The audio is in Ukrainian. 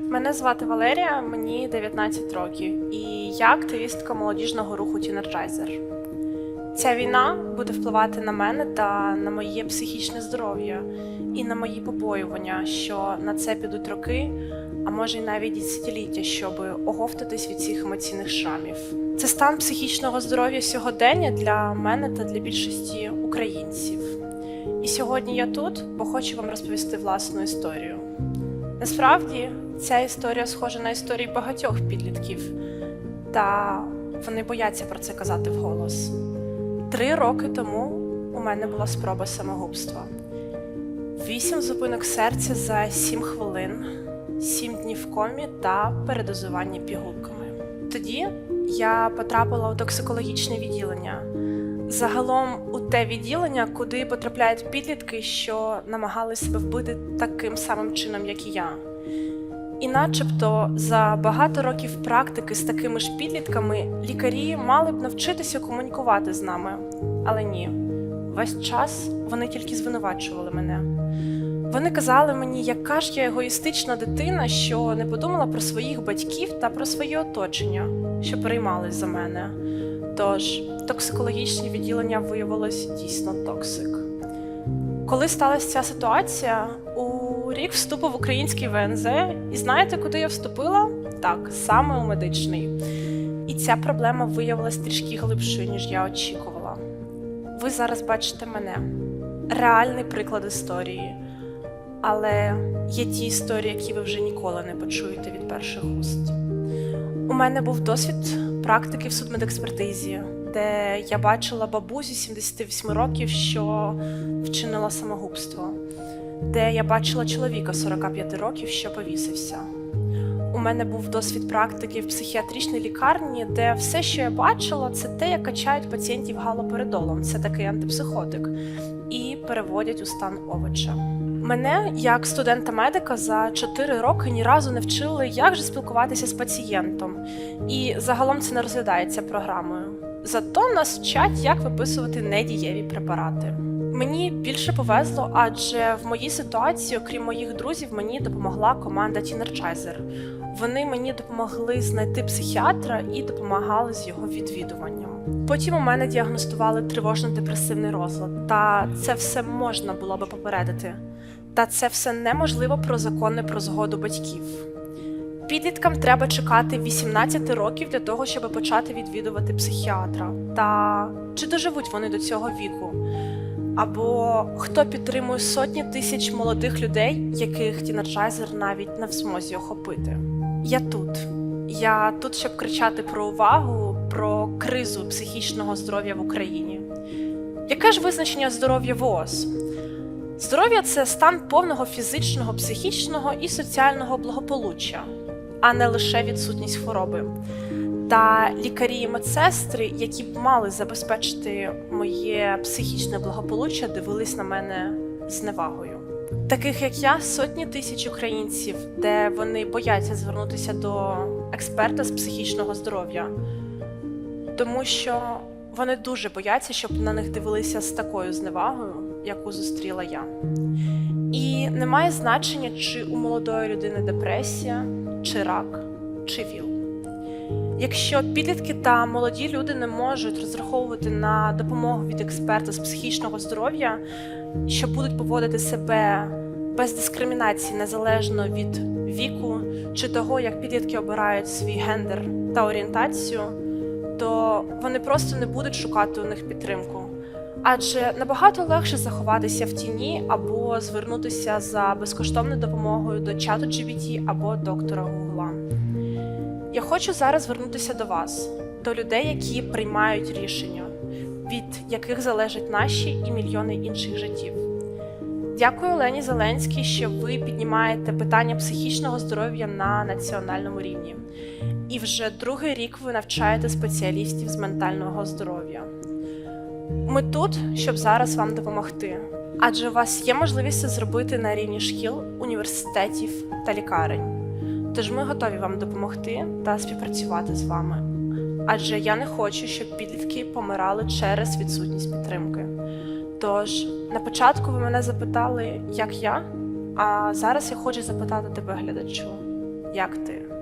Мене звати Валерія, мені 19 років, і я активістка молодіжного руху Тінерджайзер. Ця війна буде впливати на мене та на моє психічне здоров'я і на мої побоювання, що на це підуть роки, а може й навіть десятиліття, щоб оговтатись від цих емоційних шрамів. Це стан психічного здоров'я сьогодення для мене та для більшості українців. І сьогодні я тут, бо хочу вам розповісти власну історію. Насправді, ця історія схожа на історії багатьох підлітків, та вони бояться про це казати вголос. Три роки тому у мене була спроба самогубства. Вісім зупинок серця за сім хвилин, сім днів в комі та передозування пігулками. Тоді я потрапила у токсикологічне відділення. Загалом у те відділення, куди потрапляють підлітки, що намагались себе вбити таким самим чином, як і я. І начебто за багато років практики з такими ж підлітками лікарі мали б навчитися комунікувати з нами. Але ні, весь час вони тільки звинувачували мене. Вони казали мені, яка ж я егоїстична дитина, що не подумала про своїх батьків та про своє оточення, що переймались за мене. Тож токсикологічне відділення виявилось дійсно токсик. Коли сталася ця ситуація, у рік вступу в український ВНЗ, і знаєте, куди я вступила? Так, саме у медичний. І ця проблема виявилась трішки глибшою, ніж я очікувала. Ви зараз бачите мене реальний приклад історії. Але є ті історії, які ви вже ніколи не почуєте від перших уст. У мене був досвід практики в судмедекспертизі, де я бачила бабусю 78 років, що вчинила самогубство, де я бачила чоловіка 45 років, що повісився. У мене був досвід практики в психіатричній лікарні, де все, що я бачила, це те, як качають пацієнтів галоперидолом, це такий антипсихотик, і переводять у стан овоча. Мене, як студента-медика, за 4 роки ні разу не вчили, як же спілкуватися з пацієнтом. І загалом це не розглядається програмою. Зато нас вчать, як виписувати недієві препарати. Мені більше повезло, адже в моїй ситуації, окрім моїх друзів, мені допомогла команда Тінерчайзер. Вони мені допомогли знайти психіатра і допомагали з його відвідуванням. Потім у мене діагностували тривожно-депресивний розлад, та це все можна було би попередити. Та це все неможливо про закони про згоду батьків. Підліткам треба чекати 18 років для того, щоб почати відвідувати психіатра. Та чи доживуть вони до цього віку? Або хто підтримує сотні тисяч молодих людей, яких тінерджайзер навіть не в змозі охопити? Я тут. Я тут, щоб кричати про увагу, про кризу психічного здоров'я в Україні. Яке ж визначення здоров'я ВООЗ? Здоров'я це стан повного фізичного, психічного і соціального благополуччя, а не лише відсутність хвороби. Та лікарі і медсестри, які б мали забезпечити моє психічне благополуччя, дивились на мене з невагою. Таких як я, сотні тисяч українців, де вони бояться звернутися до експерта з психічного здоров'я, тому що вони дуже бояться, щоб на них дивилися з такою зневагою, яку зустріла я. І немає значення, чи у молодої людини депресія, чи рак, чи ВІЛ. Якщо підлітки та молоді люди не можуть розраховувати на допомогу від експерта з психічного здоров'я, що будуть поводити себе без дискримінації незалежно від віку чи того, як підлітки обирають свій гендер та орієнтацію, то вони просто не будуть шукати у них підтримку. Адже набагато легше заховатися в тіні або звернутися за безкоштовною допомогою до чату GBT або доктора Гугла. Я хочу зараз звернутися до вас, до людей, які приймають рішення, від яких залежать наші і мільйони інших життів. Дякую Олені Зеленській, що ви піднімаєте питання психічного здоров'я на національному рівні. І вже другий рік ви навчаєте спеціалістів з ментального здоров'я. Ми тут, щоб зараз вам допомогти, адже у вас є можливість це зробити на рівні шкіл, університетів та лікарень. Тож ми готові вам допомогти та співпрацювати з вами. Адже я не хочу, щоб підлітки помирали через відсутність підтримки. Тож на початку ви мене запитали, як я, а зараз я хочу запитати тебе, глядачу, Як ти?